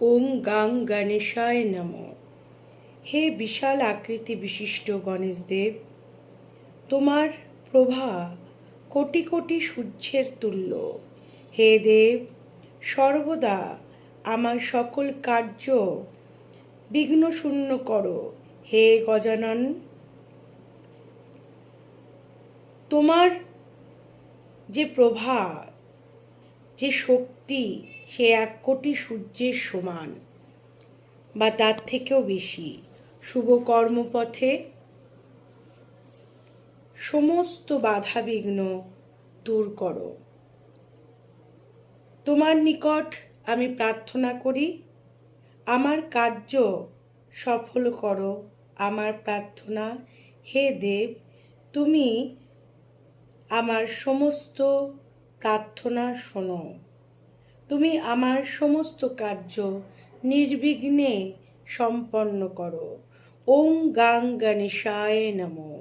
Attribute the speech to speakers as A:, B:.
A: ওম গাং গণেশায় নম। হে বিশাল আকৃতি বিশিষ্ট গণেশদেব তোমার প্রভা কোটি কোটি সূর্যের তুল্য। হে দেব, সর্বদা আমার সকল কার্য বিঘ্নশূন্য করো। হে গজানন, তোমার যে প্রভা যে শক্তি সে এক কোটি সূর্যের সমান বা তার থেকেও বেশি। শুভ কর্মপথে সমস্ত বাধা বিঘ্ন দূর করো। তোমার নিকট আমি প্রার্থনা করি, আমার কার্য সফল করো। আমার প্রার্থনা, হে দেব, তুমি আমার সমস্ত প্রার্থনা শোনো। তুমি আমার সমস্ত কার্য নির্বিঘ্নে সম্পন্ন করো। ওং গাং গণেশায় নমঃ।